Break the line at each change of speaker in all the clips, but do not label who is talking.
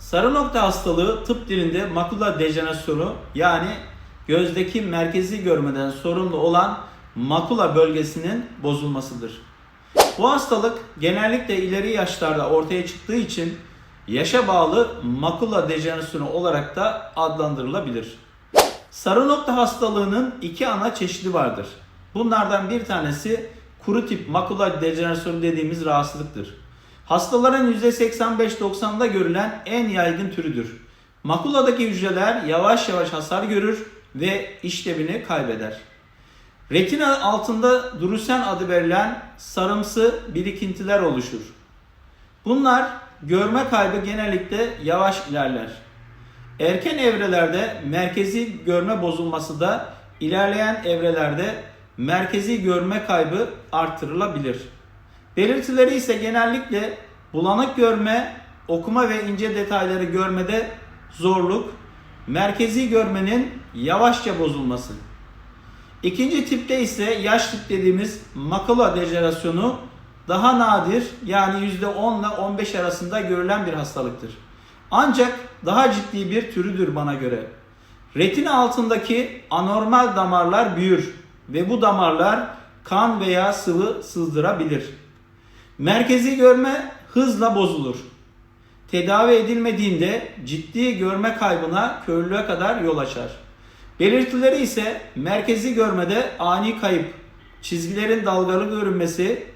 Sarı nokta hastalığı tıp dilinde makula dejenerasyonu yani gözdeki merkezi görmeden sorumlu olan makula bölgesinin bozulmasıdır. Bu hastalık genellikle ileri yaşlarda ortaya çıktığı için yaşa bağlı makula dejenerasyonu olarak da adlandırılabilir. Sarı nokta hastalığının iki ana çeşidi vardır. Bunlardan bir tanesi kuru tip makula dejenerasyonu dediğimiz rahatsızlıktır. Hastaların %85-90'da görülen en yaygın türüdür. Makuladaki hücreler yavaş yavaş hasar görür ve işlevini kaybeder. Retina altında drusen adı verilen sarımsı birikintiler oluşur. Bunlar görme kaybı genellikle yavaş ilerler. Erken evrelerde merkezi görme bozulması da ilerleyen evrelerde merkezi görme kaybı artırılabilir. Belirtileri ise genellikle bulanık görme, okuma ve ince detayları görmede zorluk, merkezi görmenin yavaşça bozulması. İkinci tipte ise yaş tip dediğimiz makula dejenerasyonu daha nadir yani %10 ile 15 arasında görülen bir hastalıktır. Ancak daha ciddi bir türüdür bana göre. Retina altındaki anormal damarlar büyür ve bu damarlar kan veya sıvı sızdırabilir. Merkezi görme hızla bozulur. Tedavi edilmediğinde ciddi görme kaybına körlüğe kadar yol açar. Belirtileri ise merkezi görmede ani kayıp, çizgilerin dalgalı görünmesi,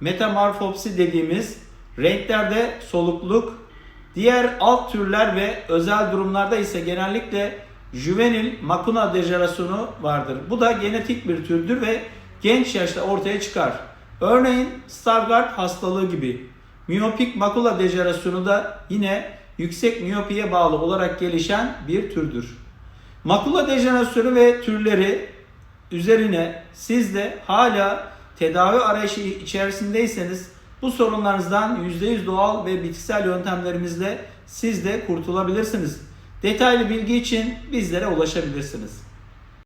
metamorfopsi dediğimiz renklerde solukluk, diğer alt türler ve özel durumlarda ise genellikle juvenil makula dejenerasyonu vardır. Bu da genetik bir türdür ve genç yaşta ortaya çıkar. Örneğin Stargardt hastalığı gibi. Miyopik makula dejenerasyonu da yine yüksek miyopiye bağlı olarak gelişen bir türdür. Makula dejenerasyonu ve türleri üzerine siz de hala tedavi arayışı içerisindeyseniz bu sorunlarınızdan %100 doğal ve bitkisel yöntemlerimizle siz de kurtulabilirsiniz. Detaylı bilgi için bizlere ulaşabilirsiniz.